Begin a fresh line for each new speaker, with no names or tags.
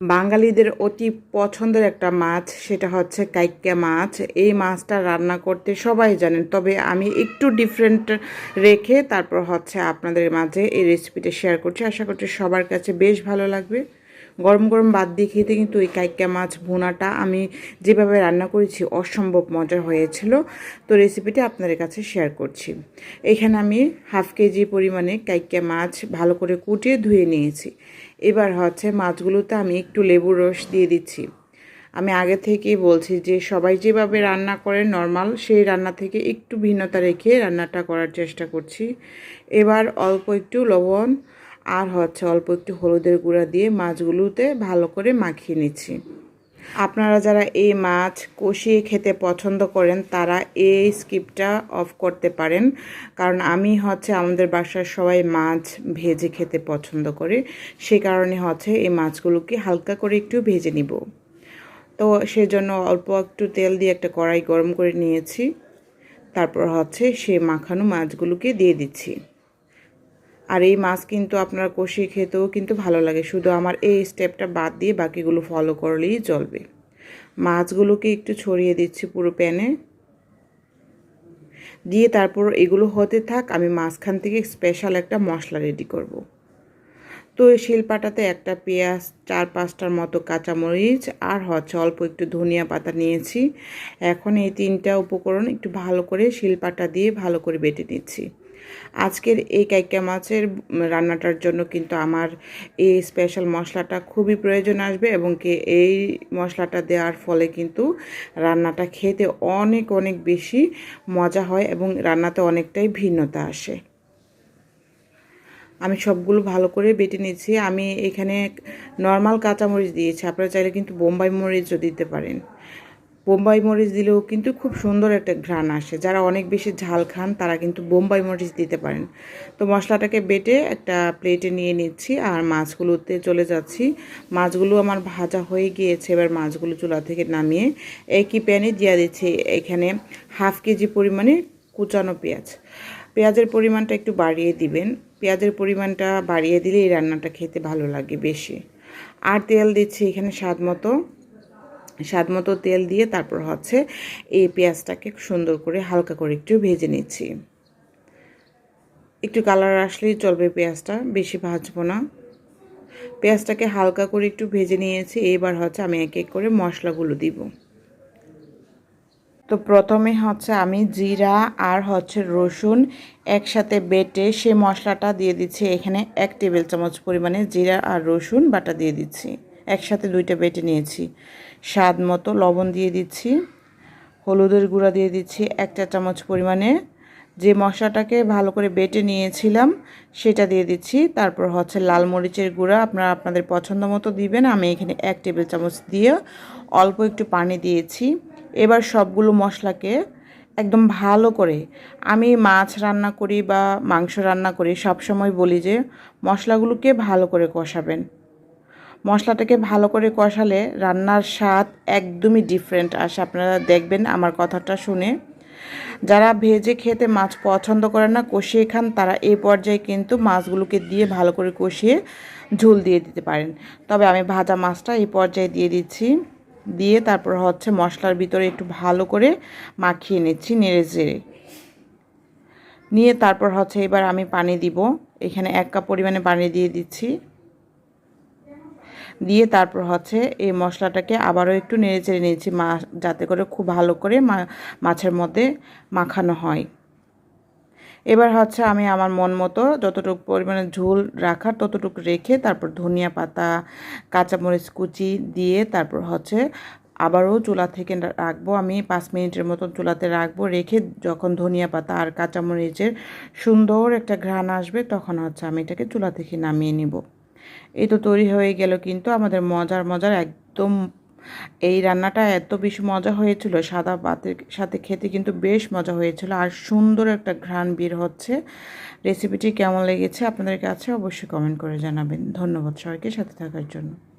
বাঙালিদের অতি পছন্দের একটা মাছ সেটা হচ্ছে কাইক্কা মাছ। এই মাছটা রান্না করতে সবাই জানেন, তবে আমি একটু ডিফারেন্ট রেখে তারপর হচ্ছে আপনাদের মাঝে এই রেসিপিটা শেয়ার করছি। আশা করছি সবার কাছে বেশ ভালো লাগবে। গরম গরম বাদ দিয়ে খেতে কিন্তু এই কাইক্কা মাছ ভুনাটা আমি যেভাবে রান্না করেছি অসম্ভব মজার হয়েছিল। তো রেসিপিটা আপনাদের কাছে শেয়ার করছি। এখানে আমি হাফ কেজি পরিমাণে কাইক্কা মাছ ভালো করে কুটিয়ে ধুয়ে নিয়েছি। এবার হচ্ছে মাছগুলোতে আমি একটু লেবুর রস দিয়ে দিচ্ছি। আমি আগে থেকেই বলছি যে সবাই যেভাবে রান্না করে নর্মাল সেই রান্না থেকে একটু ভিন্নতা রেখে রান্নাটা করার চেষ্টা করছি। এবার অল্প একটু লবণ আর হচ্ছে অল্প একটু হলুদের গুঁড়া দিয়ে মাছগুলোতে ভালো করে মাখিয়ে নিচ্ছি। আপনারা যারা এই মাছ কষিয়ে খেতে পছন্দ করেন, তারা এই স্কিপটা অফ করতে পারেন। কারণ আমি হচ্ছে আমাদের বাসার সবাই মাছ ভেজে খেতে পছন্দ করে। সে কারণে হচ্ছে এই মাছগুলোকে হালকা করে একটু ভেজে নিব। তো সেজন্য অল্প একটু তেল দিয়ে একটা কড়াই গরম করে নিয়েছি। তারপর হচ্ছে সে মাখানো মাছগুলোকে দিয়ে দিচ্ছি। আর এই মাছ কিন্তু আপনার কষিয়ে খেতেও কিন্তু ভালো লাগে। শুধু আমার এই স্টেপটা বাদ দিয়ে বাকিগুলো ফলো করলেই চলবে। মাছগুলোকে একটু ছড়িয়ে দিচ্ছি পুরো প্যানে। দিয়ে তারপর এগুলো হতে থাক, আমি মাঝখান থেকে স্পেশাল একটা মশলা রেডি করব। তো এই শিলপাটাতে একটা পেঁয়াজ, চার পাঁচটার মতো কাঁচামরিচ আর হচ্ছে অল্প একটু ধনিয়া পাতা নিয়েছি। এখন এই তিনটা উপকরণ একটু ভালো করে শিলপাটা দিয়ে ভালো করে বেটে নিচ্ছি। আজকের এই কাইকা মাছের রান্নাটার জন্য কিন্তু আমার এই স্পেশাল মশলাটা খুবই প্রয়োজন আসবে এবং কি এই মশলাটা দেওয়ার ফলে কিন্তু রান্নাটা খেতে অনেক অনেক বেশি মজা হয় এবং রান্নাতে অনেকটাই ভিন্নতা আসে। আমি সবগুলো ভালো করে বেটে নিচ্ছি। আমি এখানে নর্মাল কাঁচামরিচ দিয়েছি। আপনারা চাইলে কিন্তু বোম্বাই মরিচও দিতে পারেন। বোম্বাই মরিচ দিলেও কিন্তু খুব সুন্দর একটা ঘ্রাণ আসে। যারা অনেক বেশি ঝাল খান, তারা কিন্তু বোম্বাই মরিচ দিতে পারেন। তো মশলাটাকে বেটে একটা প্লেটে নিয়ে নিচ্ছি আর মাছগুলোতে চলে যাচ্ছি। মাছগুলো আমার ভাজা হয়ে গিয়েছে, এবার মাছগুলো চুলা থেকে নামিয়ে একই প্যানে দিয়ে দিচ্ছি এখানে হাফ কেজি পরিমাণে কুচানো পেঁয়াজ। পেঁয়াজের পরিমাণটা একটু বাড়িয়ে দিবেন। পেঁয়াজের পরিমাণটা বাড়িয়ে দিলে এই রান্নাটা খেতে ভালো লাগে বেশি। আর তেল দিচ্ছি এখানে স্বাদ মতো। স্বাদ মতো তেল দিয়ে তারপর হচ্ছে এই পেঁয়াজটাকে সুন্দর করে হালকা করে একটু ভেজে নিচ্ছি। একটু কালার আসলেই চলবে পেঁয়াজটা, বেশি ভাজবো না। পেঁয়াজটাকে হালকা করে একটু ভেজে নিয়েছি, এবার হচ্ছে আমি এক এক করে মশলাগুলো দিব। তো প্রথমে হচ্ছে আমি জিরা আর হচ্ছে রসুন একসাথে বেটে সে মশলাটা দিয়ে দিচ্ছি। এখানে এক টেবিল চামচ পরিমাণে জিরা আর রসুন বাটা দিয়ে দিচ্ছি। একসাথে দুইটা বেটে নিয়েছি। স্বাদ মতো লবণ দিয়ে দিচ্ছি, হলুদের গুঁড়া দিয়ে দিচ্ছি একটা চামচ পরিমাণে। যে মশলাটাকে ভালো করে বেটে নিয়েছিলাম, সেটা দিয়ে দিচ্ছি। তারপর হচ্ছে লাল মরিচের গুঁড়া, আপনারা আপনাদের পছন্দ মতো দিবেন। আমি এখানে এক টেবিল চামচ দিয়ে অল্প একটু পানি দিয়েছি। এবার সবগুলো মশলাকে একদম ভালো করে আমি মাছ রান্না করি বা মাংস রান্না করি সব সময় বলি যে মশলাগুলোকে ভালো করে কষাবেন। মশলাটাকে ভালো করে কষালে রান্নার স্বাদ একদমই ডিফারেন্ট আসে আপনারা দেখবেন আমার কথাটা শুনে। যারা ভেজে খেতে মাছ পছন্দ করে না, কষিয়ে খান, তারা এই পর্যায়ে কিন্তু মাছগুলোকে দিয়ে ভালো করে কষিয়ে ঝোল দিয়ে দিতে পারেন। তবে আমি ভাজা মাছটা এই পর্যায়ে দিয়ে দিচ্ছি। দিয়ে তারপর হচ্ছে মশলার ভিতরে একটু ভালো করে মাখিয়ে নিচ্ছি নেড়ে জেড়ে নিয়ে তারপর হচ্ছে এবার আমি পানি দিব। এখানে এক কাপ পরিমাণে পানি দিয়ে দিচ্ছি। দিয়ে তারপর হচ্ছে এই মশলাটাকে আবারও একটু নেড়ে চেড়ে নিয়েছি মা, যাতে করে খুব ভালো করে মাছের মধ্যে মাখানো হয়। এবার হচ্ছে আমি আমার মন মতো যতটুকু পরিমাণে ঝোল রাখার ততটুকু রেখে তারপর ধনিয়া পাতা, কাঁচামরিচ কুচি দিয়ে তারপর হচ্ছে আবারও চুলা থেকে রাখব আমি, পাঁচ মিনিটের মতো চুলাতে রাখব, রেখে যখন ধনিয়া পাতা আর কাঁচামরিচের সুন্দর একটা ঘ্রাণ আসবে তখন হচ্ছে আমি এটাকে চুলা থেকে নামিয়ে নিব। এই তো তৈরি হয়ে গেল কিন্তু আমাদের মজার মজার একদম এই রান্নাটা এত বেশি মজা হয়েছিল, সাদা ভাতের সাথে খেতে কিন্তু বেশ মজা হয়েছিল আর সুন্দর একটা ঘ্রাণ বের হচ্ছে। রেসিপিটি কেমন লেগেছে আপনাদের কাছে অবশ্যই কমেন্ট করে জানাবেন। ধন্যবাদ সবাইকে সাথে থাকার জন্য।